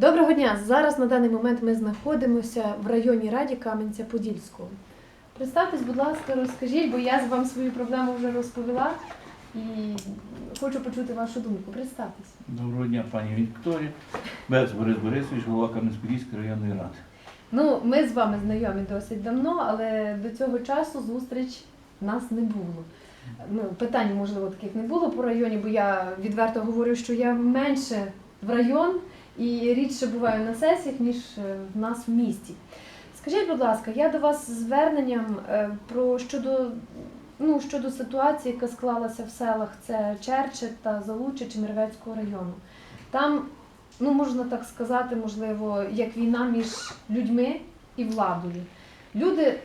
Доброго дня! Зараз на даний момент ми знаходимося в районній раді Кам'янця-Подільського. Представтесь, будь ласка, розкажіть, бо я вам свою проблему вже розповіла і хочу почути вашу думку. Представтесь. Доброго дня, пані Вікторія. Бец Борис Борисович, голова Кам'янець-Подільської районної ради. Ну, ми з вами знайомі досить давно, але до цього часу зустріч нас не було. Ну, питань, можливо, таких не було по районі, бо я відверто говорю, що я менше в район і рідше буваю на сесіях, ніж е, в нас в місті. Скажіть, будь ласка, я до вас зверненням е, про щодо, ну, щодо ситуації, яка склалася в селах, це Черче та Залуче Чемервецького району. Там ну можна так сказати, можливо, як війна між людьми і владою. Люди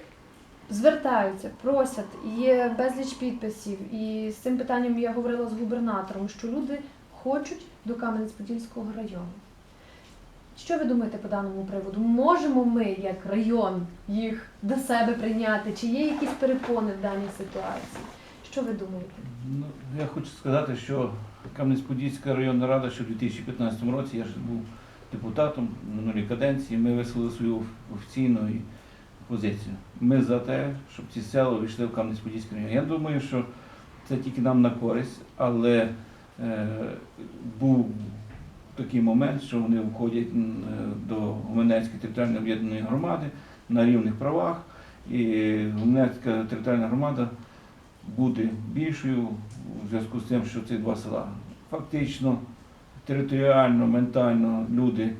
звертаються, просять, є безліч підписів. І з цим питанням я говорила з губернатором, що люди хочуть до Кам'янець-Подільського району. Що ви думаєте по даному приводу? Можемо ми, як район, їх до себе прийняти? Чи є якісь перепони в даній ситуації? Що ви думаєте? Ну, я хочу сказати, що Кам'янець-Подільська районна рада, що в 2015 році я ще був депутатом минулій каденції, ми висловили свою офіційну позицію. Ми за те, щоб ці села війшли в Кам'янець-Подільський район. Я думаю, що це тільки нам на користь, але е, був такий момент, що вони входять е, до Гуменецької територіальної об'єднаної громади на рівних правах, і Гуменецька територіальна громада буде більшою у зв'язку з тим, що ці два села фактично територіально, ментально люди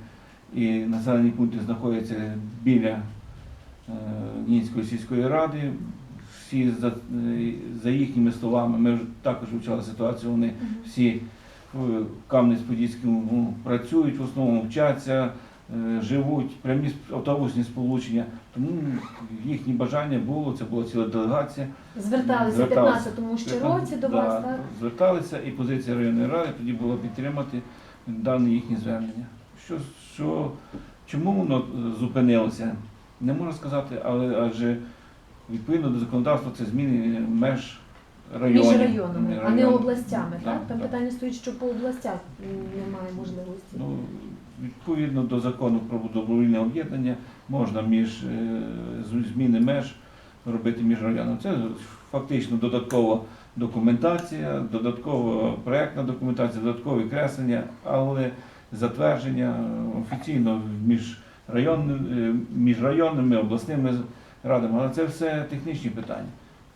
і населені пункти знаходяться біля е, Нінської сільської ради. Всі за, е, за їхніми словами, ми також вивчали ситуацію, вони всі в Кам'янець-Подільському працюють, в основному вчаться, е, живуть, прямі автобусні сполучення. Тому їхнє бажання було, це була ціла делегація. Зверталися в Зверталися. 15-му ще році до Да, вас, так? Зверталися, і позиція районної ради тоді була підтримати дане їхнє звернення. Що, що, чому воно е, зупинилося, не можу сказати, але адже відповідно до законодавства це зміни меж районів. Між районами, а не областями, Да, так? Там да. питання стоїть, що по областях немає можливості. Ну, відповідно до закону про добровільне об'єднання можна між е, з- зміни меж робити між районами. Це фактично додаткова документація, додаткова проектна документація, додаткові креслення, але затвердження офіційно між, районними, між районними, обласними радами. Але це все технічні питання.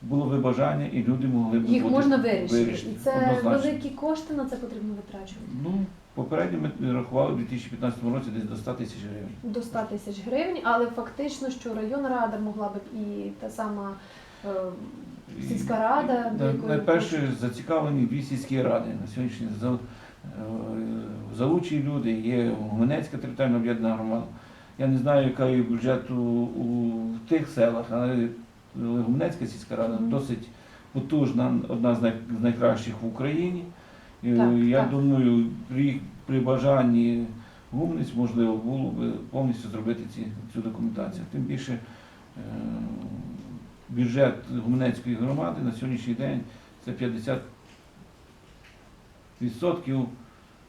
Було би бажання, і люди могли б Їх бути можна вирішити. вирішити. І це Однозначно. великі кошти на це потрібно витрачувати. Ну, попередньо ми рахували в 2015 році десь до 100 тисяч гривень. До 100 тисяч гривень, але фактично, що районна рада могла б і та сама е, сільська рада, до якої Найперше зацікавлені дві сільські ради на сьогоднішній. За- е, Залучені люди, є Гуменецька територіальна об'єднана громада. Я не знаю, яка є бюджет у, у тих селах, але Гуменецька сільська рада Мгм. досить потужна, одна з, най, з найкращих в Україні. Так, я так. думаю, при, при бажанні Гумниць можливо було б повністю зробити ці, цю документацію. Тим більше е, бюджет Гуменецької громади на сьогоднішній день це 50%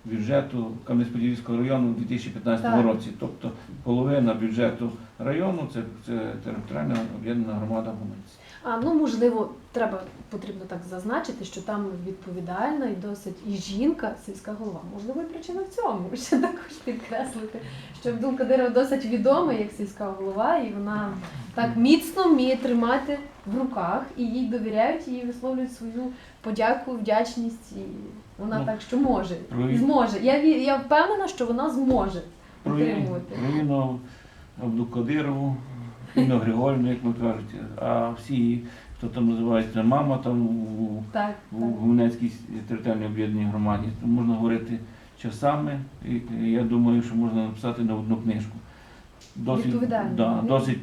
бюджету Кам'янець-Подільського району у 2015 Так. році. Тобто половина бюджету району це, це територіальна об'єднана громада Гуменець. А ну можливо, треба потрібно так зазначити, що там відповідальна і досить і жінка, сільська голова. Можливо, і причина в цьому. Ще також підкреслити, що Абдул Кадиров досить відомий як сільська голова, і вона так міцно вміє тримати в руках, і їй довіряють, і їй висловлюють свою подяку, вдячність. І вона Ну, так що може, про- і зможе. Я я впевнена, що вона зможе Про підтримувати. Руїну Абдукадирову, Інну Григорівну, як ми кажуть, а всі, хто там називається мама там у, Так, у так. Гуменецькій територіальній об'єднаній громаді, то можна говорити часами. І, і я думаю, що можна написати на одну книжку. Досвід, да, досить,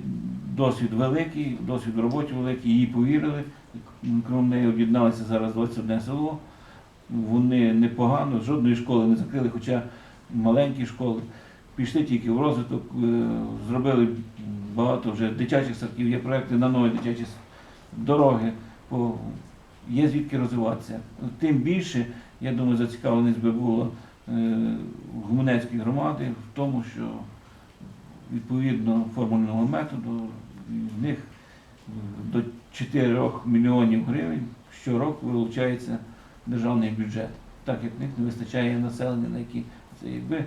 досвід великий, досвід в роботі великий, їй повірили. Крім неї об'єдналися зараз 21 село. Вони непогано, жодної школи не закрили, хоча маленькі школи. Пішли тільки в розвиток, е, зробили багато вже дитячих садків, є проекти на нові дитячі дороги, є звідки розвиватися. Тим більше, я думаю, зацікавленість би було гуманецької громади в тому, що відповідно формульного методу в них е, до 4 мільйонів гривень щороку вилучається державний бюджет, так як в них не вистачає населення, на які це якби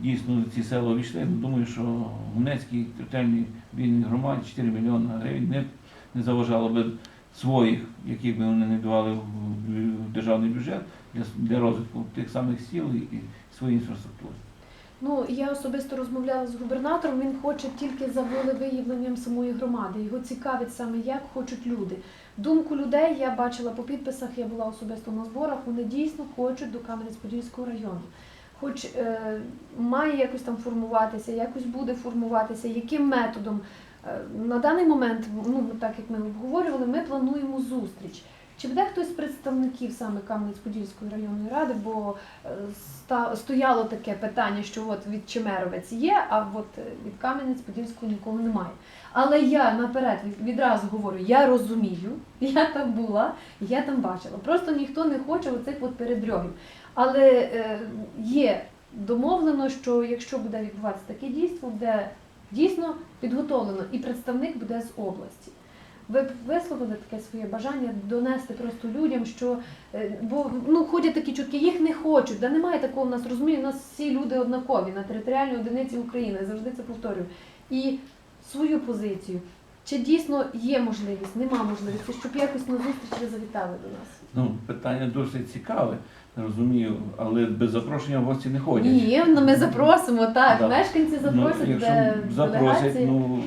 дійсно ці села увійшли, думаю, що Гунецькій територіальній вільній громаді 4 мільйони гривень не, не заважало би своїх, які би вони не давали в державний бюджет для, для розвитку тих самих сіл і, і своєї інфраструктури. Ну, я особисто розмовляла з губернатором, він хоче тільки за волевиявленням самої громади. Його цікавить саме, як хочуть люди. Думку людей я бачила по підписах, я була особисто на зборах, вони дійсно хочуть до Кам'янець-Подільського району. Хоч е, має якось там формуватися, якось буде формуватися, яким методом. Е, на даний момент, ну так як ми обговорювали, ми плануємо зустріч. Чи буде хтось з представників саме Кам'янець-Подільської районної ради, бо е, стояло таке питання, що от від Чемеровець є, а от е, від Кам'янець-Подільського нікого немає. Але я наперед відразу говорю, я розумію, я там була, я там бачила. Просто ніхто не хоче оцих от передрьогів. Але е, є домовлено, що якщо буде відбуватися таке дійство, буде дійсно підготовлено і представник буде з області. Ви б висловили таке своє бажання донести просто людям, що е, бо ну ходять такі чутки, їх не хочуть. Да немає такого в нас розумію. У нас всі люди однакові на територіальній одиниці України. Завжди це повторюю. І свою позицію. Чи дійсно є можливість, нема можливості, щоб якось на зустріч завітали до нас? Ну, питання досить цікаве, розумію, але без запрошення в гості не ходять. Ні, ну ми запросимо, так. Да. Мешканці запросять ну, якщо де запросять, делегації. ну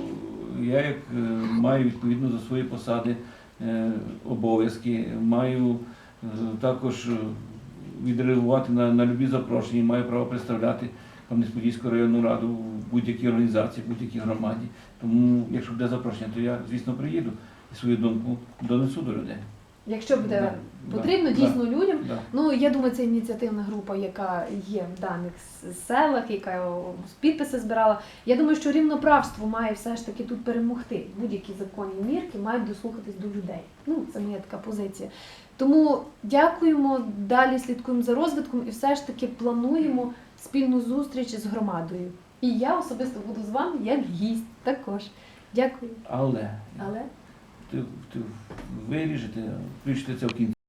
я як е, маю відповідно за свої посади е, обов'язки, маю е, також відреагувати на, на любі запрошення, маю право представляти Кам'янець-Подільську районну раду в будь-якій організації, в будь-якій громаді. Тому, якщо буде запрошення, то я, звісно, приїду і свою думку донесу до людей. Якщо буде Да, потрібно да, дійсно людям. Да. Ну я думаю, це ініціативна група, яка є в даних селах, яка підписи збирала. Я думаю, що рівноправство має все ж таки тут перемогти. Будь-які законні мірки мають дослухатись до людей. Ну це моя така позиція. Тому дякуємо, далі слідкуємо за розвитком і все ж таки плануємо спільну зустріч з громадою. І я особисто буду з вами як гість також. Дякую. Але Але ти, ти виріжете, включите це в кінці.